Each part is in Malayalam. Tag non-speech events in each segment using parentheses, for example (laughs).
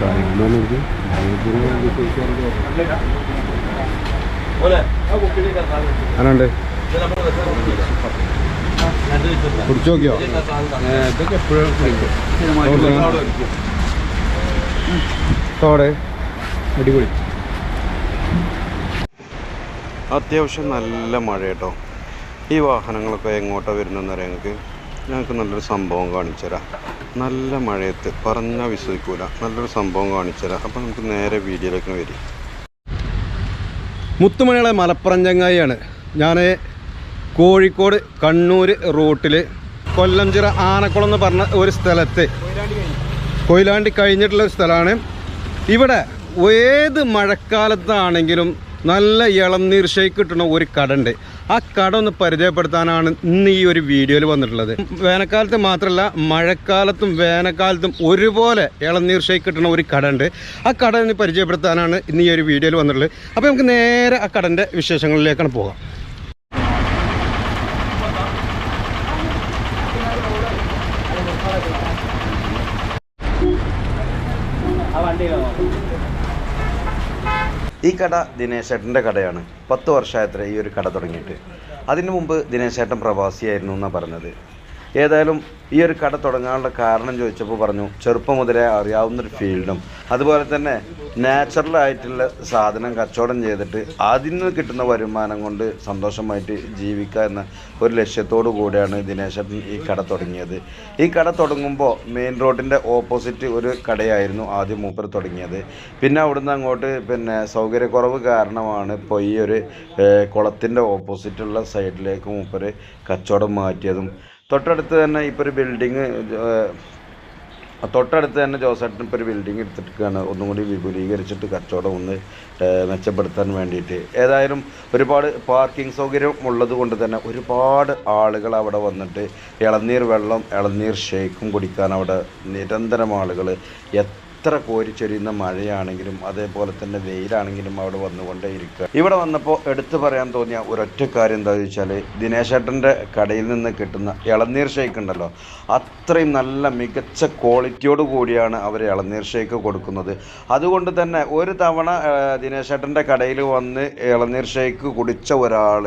കാര്യങ്ങളൊന്നും എനിക്ക് ആരാണ്ട്? കുടിച്ചു നോക്കിയോ? എപ്പോഴും തോടെ അടിപൊളി. അത്യാവശ്യം നല്ല മഴ കേട്ടോ ഈ വാഹനങ്ങളൊക്കെ എങ്ങോട്ടാണ് വരുന്നതെന്ന് അറിയാം ഞങ്ങൾക്ക് ഞങ്ങൾക്ക് നല്ലൊരു സംഭവം കാണിച്ചു തരാം നല്ല മഴയത്ത് പറഞ്ഞാൽ വിശ്വസിക്കൂല. നല്ലൊരു സംഭവം കാണിച്ചു തരാം അപ്പം നമുക്ക് നേരെ വീഡിയോയിലേക്ക് വരും. മുത്തുമണികളെ മലപ്പുറം ചങ്ങായിയാണ്. ഞാൻ കോഴിക്കോട് കണ്ണൂർ റൂട്ടിൽ കൊല്ലംചിറ ആനക്കുളം എന്ന് പറഞ്ഞ ഒരു സ്ഥലത്ത് കൊയിലാണ്ടി കഴിഞ്ഞിട്ടുള്ള ഒരു സ്ഥലമാണ്. ഇവിടെ ഏത് മഴക്കാലത്താണെങ്കിലും നല്ല ഇളനീർ ഷേക്ക് കിട്ടുന്ന ഒരു കട ആ കട ഒന്ന് പരിചയപ്പെടുത്താനാണ് ഇന്ന് ഈ ഒരു വീഡിയോയിൽ വന്നിട്ടുള്ളത്. വേനൽക്കാലത്ത് മാത്രമല്ല മഴക്കാലത്തും വേനൽക്കാലത്തും ഒരുപോലെ ഇളനീർ ഷേക്ക് കിട്ടുന്ന ഒരു കട ആ കട ഒന്ന് പരിചയപ്പെടുത്താനാണ് ഇന്ന് ഈ ഒരു വീഡിയോയിൽ വന്നിട്ടുള്ളത്. അപ്പോൾ നമുക്ക് നേരെ ആ കടന്റെ വിശേഷങ്ങളിലേക്കാണ് പോകാം. ഈ കട ദിനേശേട്ടന്റെ കടയാണ്. പത്ത് വർഷമായത്ര ഈ ഒരു കട തുടങ്ങിയിട്ട്. അതിനു മുമ്പ് ദിനേശേട്ടൻ പ്രവാസിയായിരുന്നു എന്നാണ് പറഞ്ഞത്. ഏതായാലും ഈ ഒരു കട തുടങ്ങാനുള്ള കാരണം ചോദിച്ചപ്പോൾ പറഞ്ഞു ചെറുപ്പം മുതലേ അറിയാവുന്നൊരു ഫീൽഡും. അതുപോലെ തന്നെ നാച്ചുറൽ ആയിട്ടുള്ള സാധനം കച്ചവടം ചെയ്തിട്ട് അതിൽ നിന്ന് കിട്ടുന്ന വരുമാനം കൊണ്ട് സന്തോഷമായിട്ട് ജീവിക്കുക എന്ന ഒരു ലക്ഷ്യത്തോടു കൂടിയാണ് ദിനേശൻ ഈ കട തുടങ്ങിയത്. ഈ കട തുടങ്ങുമ്പോൾ മെയിൻ റോഡിന്റെ ഓപ്പോസിറ്റ് ഒരു കടയായിരുന്നു ആദ്യം മൂപ്പർ തുടങ്ങിയത്. പിന്നെ അവിടുന്ന് അങ്ങോട്ട് പിന്നെ സൗകര്യക്കുറവ് കാരണമാണ് ഇപ്പോൾ ഈ ഒരു കുളത്തിന്റെ ഓപ്പോസിറ്റുള്ള സൈഡിലേക്ക് മൂപ്പർ കച്ചവടം മാറ്റിയതും. തൊട്ടടുത്ത് തന്നെ ഇപ്പോൾ ഒരു ബിൽഡിങ് തൊട്ടടുത്ത് തന്നെ ജോസേട്ടൻ ഇപ്പോൾ ഒരു ബിൽഡിംഗ് എടുത്തിട്ടാണ് ഒന്നും കൂടി വിപുലീകരിച്ചിട്ട് കച്ചവടം ഒന്ന് മെച്ചപ്പെടുത്താൻ വേണ്ടിയിട്ട്. ഏതായാലും ഒരുപാട് പാർക്കിംഗ് സൗകര്യം ഉള്ളത് കൊണ്ട് തന്നെ ഒരുപാട് ആളുകൾ അവിടെ വന്നിട്ട് ഇളനീർ വെള്ളം ഇളനീർ ഷേക്കും കുടിക്കാൻ അവിടെ നിരന്തരം ആളുകൾ എത്ര കോരിച്ചൊരിയുന്ന മഴയാണെങ്കിലും അതേപോലെ തന്നെ വെയിലാണെങ്കിലും അവിടെ വന്നുകൊണ്ടേ ഇരിക്കുക ഇവിടെ വന്നപ്പോൾ എടുത്തു പറയാൻ തോന്നിയ ഒരൊറ്റ കാര്യം എന്താണെന്ന് വെച്ചാൽ ദിനേശേട്ടന്റെ കടയിൽ നിന്ന് കിട്ടുന്ന ഇളനീർ ഷേക്ക് ഉണ്ടല്ലോ. അത്രയും നല്ല മികച്ച ക്വാളിറ്റിയോട് കൂടിയാണ് അവർ ഇളനീർ ഷേക്ക് കൊടുക്കുന്നത്. അതുകൊണ്ട് തന്നെ ഒരു തവണ ദിനേശേട്ടന്റെ കടയിൽ വന്ന് ഇളനീർ ഷേക്ക് കുടിച്ച ഒരാൾ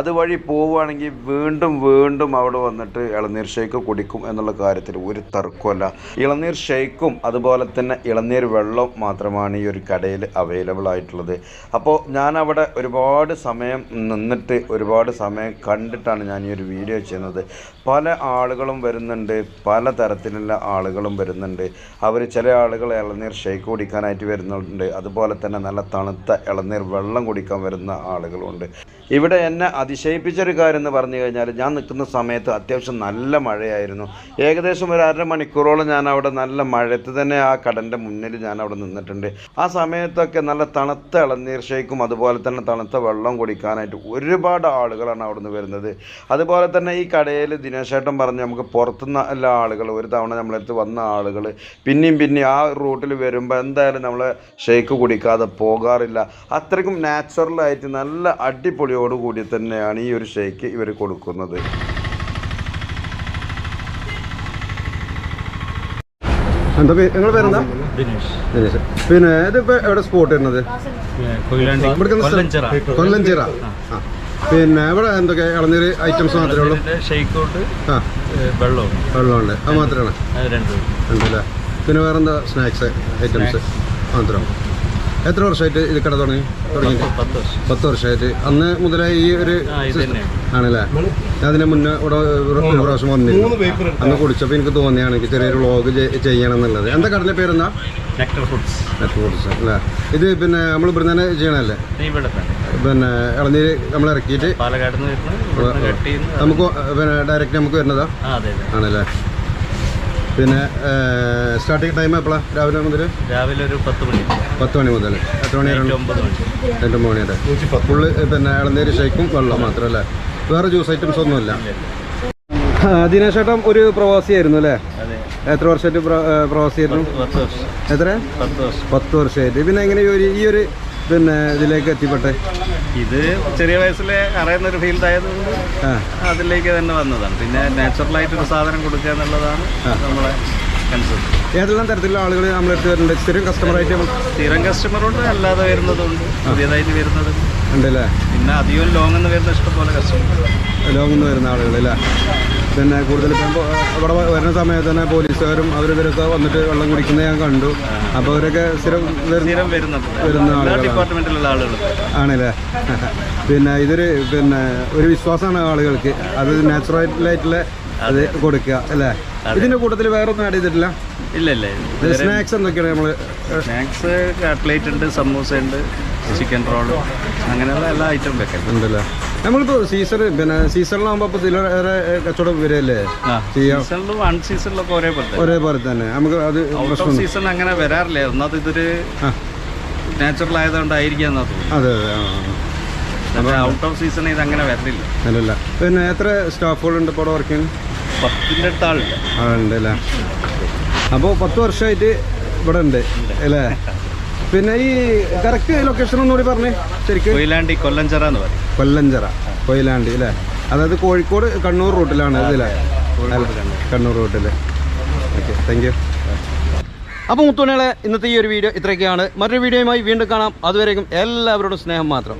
അതുവഴി പോവുകയാണെങ്കിൽ വീണ്ടും വീണ്ടും അവിടെ വന്നിട്ട് ഇളനീർ ഷേക്ക് കുടിക്കും എന്നുള്ള കാര്യത്തിൽ ഒരു തർക്കമല്ല ഇളനീർ ഷേക്കും അതുപോലെ തന്നെ ഇളനീർ വെള്ളം മാത്രമാണ് ഈ ഒരു കടയിൽ അവൈലബിൾ ആയിട്ടുള്ളത്. അപ്പോൾ ഞാൻ അവിടെ ഒരുപാട് സമയം നിന്നിട്ട് ഒരുപാട് സമയം കണ്ടിട്ടാണ് ഞാൻ ഈ ഒരു വീഡിയോ ചെയ്യുന്നത്. പല ആളുകളും വരുന്നുണ്ട് പല തരത്തിലുള്ള ആളുകളും വരുന്നുണ്ട്. അവർ ചില ആളുകൾ ഇളനീർ ഷേക്ക് കുടിക്കാനായിട്ട് വരുന്നുണ്ട്. അതുപോലെ തന്നെ നല്ല തണുത്ത ഇളനീർ വെള്ളം കുടിക്കാൻ വരുന്ന ആളുകളുണ്ട്. ഇവിടെ എന്നെ അതിശയിപ്പിച്ചൊരു കാര്യം എന്ന് പറഞ്ഞു കഴിഞ്ഞാൽ ഞാൻ നിൽക്കുന്ന സമയത്ത് അത്യാവശ്യം നല്ല മഴയായിരുന്നു. ഏകദേശം ഒരു അര മണിക്കൂറോളം ഞാൻ അവിടെ നല്ല മഴയത്ത് തന്നെ ആ കടന്റെ മുന്നിൽ ഞാൻ അവിടെ നിന്നിട്ടുണ്ട്. ആ സമയത്തൊക്കെ നല്ല തണുത്ത ഇളനീർ ഷേക്കും അതുപോലെ തന്നെ തണുത്ത വെള്ളം കുടിക്കാനായിട്ട് ഒരുപാട് ആളുകളാണ് അവിടെ നിന്ന് വരുന്നത്. അതുപോലെ തന്നെ ഈ കടയിൽ ദിനേശേട്ടൻ പറഞ്ഞ് നമുക്ക് പുറത്തുനിന്ന് എല്ലാ ആളുകൾ ഒരു തവണ നമ്മളടുത്ത് വന്ന ആളുകൾ പിന്നെയും പിന്നെയും ആ റൂട്ടിൽ വരുമ്പോൾ എന്തായാലും നമ്മൾ ഷേക്ക് കുടിക്കാതെ പോകാറില്ല. അത്രയ്ക്കും നാച്ചുറലായിട്ട് നല്ല അടിപൊളിയോട് കൂടി തന്നെയാണ് ഈ ഒരു ഷേക്ക് ഇവർ കൊടുക്കുന്നത്. എന്താ നിങ്ങളുടെ പേരെന്താ? പിന്നെ ഇതിപ്പോ എവിടെ സ്പോട്ട് വരുന്നത് കൊല്ലഞ്ചിറ. പിന്നെ ഇവിടെ എന്തൊക്കെ ഇളനീര് ഐറ്റംസ് മാത്രമേ ഉള്ളൂ? വെള്ളമുണ്ട്. അത് മാത്രമാണ്? അത് രണ്ടും. പിന്നെ വേറെന്താ? സ്നാക്സ് ഐറ്റംസ് മാത്രം. എത്ര വർഷമായിട്ട് ഇത് കട തുടങ്ങി? തുടങ്ങി പത്ത് പത്ത് വർഷം. പത്ത് വർഷമായിട്ട്. അന്ന് മുതലേ ഈ ഒരു ആണല്ലേ? ഞാൻ അതിന് മുന്നേ ഇവിടെ ഒരു പ്രാവശ്യം വന്നിരുന്നു. അന്ന് കുടിച്ചപ്പോൾ എനിക്ക് തോന്നിയാണ് എനിക്ക് ചെറിയൊരു വ്ളോഗ് ചെയ്യണം എന്നുള്ളത് എന്താ കടലിന്റെ പേരെന്താ? നെക്ടർ ഫുഡ്സ് നെറ്റ് ഫോർട്സ് അല്ലേ? ഇത് പിന്നെ നമ്മൾ ഇവിടെ തന്നെ. ചെയ്യണല്ലേ പിന്നെ ഇളനീര് നമ്മൾ ഇറക്കിയിട്ട് പാലക്കാട് നമുക്ക് പിന്നെ ഡയറക്റ്റ് നമുക്ക് വരുന്നതാ? ആണല്ലേ? പിന്നെ സ്റ്റാർട്ടിങ് ടൈം എപ്പോഴാണ് രാവിലെ മുതൽ രാവിലെ ഒരു പത്ത് മണി. പത്ത് മണി മുതൽ എത്ര മണി രണ്ട് മണി. വരെ ഫുള്ള് പിന്നെ ഇളനീര് ഷേക്കും വെള്ളം മാത്രമല്ലേ വേറെ ജ്യൂസ് ഐറ്റംസ് ഒന്നുമില്ല. ദിനേശ് ചേട്ടൻ ഒരു പ്രവാസിയായിരുന്നു അല്ലേ? അതെ. എത്ര വർഷമായിട്ട് പ്രവാസിയായിരുന്നു? എത്ര? പത്ത് വർഷം. പത്ത് വർഷമായിട്ട്. പിന്നെ എങ്ങനെ ഈ ഒരു ഈ ഒരു പിന്നെ ഇതിലേക്ക് എത്തിപ്പെട്ടെ? ഇത് ചെറിയ വയസ്സിലെ അറിയുന്ന ഒരു ഫീൽഡ് ആയതുകൊണ്ട് അതിലേക്ക് തന്നെ വന്നതാണ്. പിന്നെ നാച്ചുറലായിട്ടൊരു സാധനം കൊടുക്കുക എന്നുള്ളതാണ് നമ്മളെ ഉണ്ട് ഏതെല്ലാം തരത്തിലുള്ള ആളുകൾ നമ്മൾ എടുത്ത് വരുന്നുണ്ട്? സ്ഥിരം കസ്റ്റമറായിട്ട് സ്ഥിരം കസ്റ്റമറുണ്ട് അല്ലാതെ വരുന്നതുണ്ട്. പുതിയതായിട്ട് വരുന്നതുണ്ട് ഉണ്ടല്ലേ? പിന്നെ അധികം ലോങ്ങ് എന്ന് വരുന്ന ഇഷ്ടംപോലെ കസ്റ്റമർ ലോങ്ങ് നിന്ന് വരുന്ന ആളുകൾ അല്ലേ? പിന്നെ കൂടുതൽ അവിടെ ഇവിടെ വരുന്ന സമയത്ത് തന്നെ പോലീസുകാരും അവരിവരൊക്കെ വന്നിട്ട് വെള്ളം കുടിക്കുന്നത് ഞാൻ കണ്ടു. അപ്പോൾ അവരൊക്കെ സ്ഥിരം വരുന്ന ആണല്ലേ? (laughs) പിന്നെ ഇതൊരു പിന്നെ ഒരു വിശ്വാസമാണ് ആളുകൾക്ക്. അത് നാച്ചുറലായിട്ടുള്ള അത് കൊടുക്കുക അല്ലേ? ഇതിന്റെ കൂട്ടത്തിൽ വേറെ ഒന്നും ആഡ് ചെയ്തിട്ടില്ല? ഇല്ല ഇല്ല. സ്നാക്സ് എന്തൊക്കെയാണ് നമ്മൾ? സ്നാക്സ് കട്ട്ലേറ്റ് ഉണ്ട് സമൂസ ഉണ്ട്. ചിക്കൻ റോൾ അങ്ങനെയുള്ള എല്ലാ ഐറ്റം വെക്കൽ ഉണ്ടല്ലേ? നമ്മളിപ്പോൾ സീസൺ പിന്നെ സീസണിലാകുമ്പോൾ ഇപ്പോൾ ഇതിലേറെ കച്ചവടം വരികയല്ലേ? സീസണിലും അൺ സീസണിലൊക്കെ ഒരേപോലെ ഒരേപോലെ തന്നെ. നമുക്ക് അത് സീസൺ അങ്ങനെ വരാറില്ല. എന്നാ ഇതൊരു നാച്ചുറൽ ആയതുകൊണ്ടായിരിക്കാം എന്നാ തോന്നുന്നു അതെ അതെ. ഔട്ട് ഓഫ് സീസൺ ഇത് അങ്ങനെ വരില്ല അല്ലല്ല പിന്നെ എത്ര സ്റ്റാഫുകളുണ്ട് ഇപ്പോൾ വർക്ക് ചെയ്യുന്നത് പത്തിന്റെ അടുത്ത ആളുണ്ട് ഉണ്ട് അല്ലേ? അപ്പോൾ പത്ത് വർഷമായിട്ട് ഇവിടെ ഉണ്ട് അല്ലേ? പിന്നെ ഈ കറക്റ്റ് ലൊക്കേഷൻ ഒന്നുകൂടി പറഞ്ഞേ ശരിക്കും? കൊയിലാണ്ടി കൊല്ലഞ്ചറ എന്ന് പറയും. കൊല്ലഞ്ചറ കൊയിലാണ്ടി അല്ലേ? അതായത് കോഴിക്കോട് കണ്ണൂർ റൂട്ടിലാണ് ഇതില്ലേ കണ്ണൂർ. റൂട്ടിൽ ഓക്കെ താങ്ക് യു അപ്പോൾ മുത്തുണികളെ ഇന്നത്തെ ഈ ഒരു വീഡിയോ ഇത്രയൊക്കെയാണ്. മറ്റൊരു വീഡിയോയുമായി വീണ്ടും കാണാം. അതുവരേക്കും എല്ലാവരോടും സ്നേഹം മാത്രം.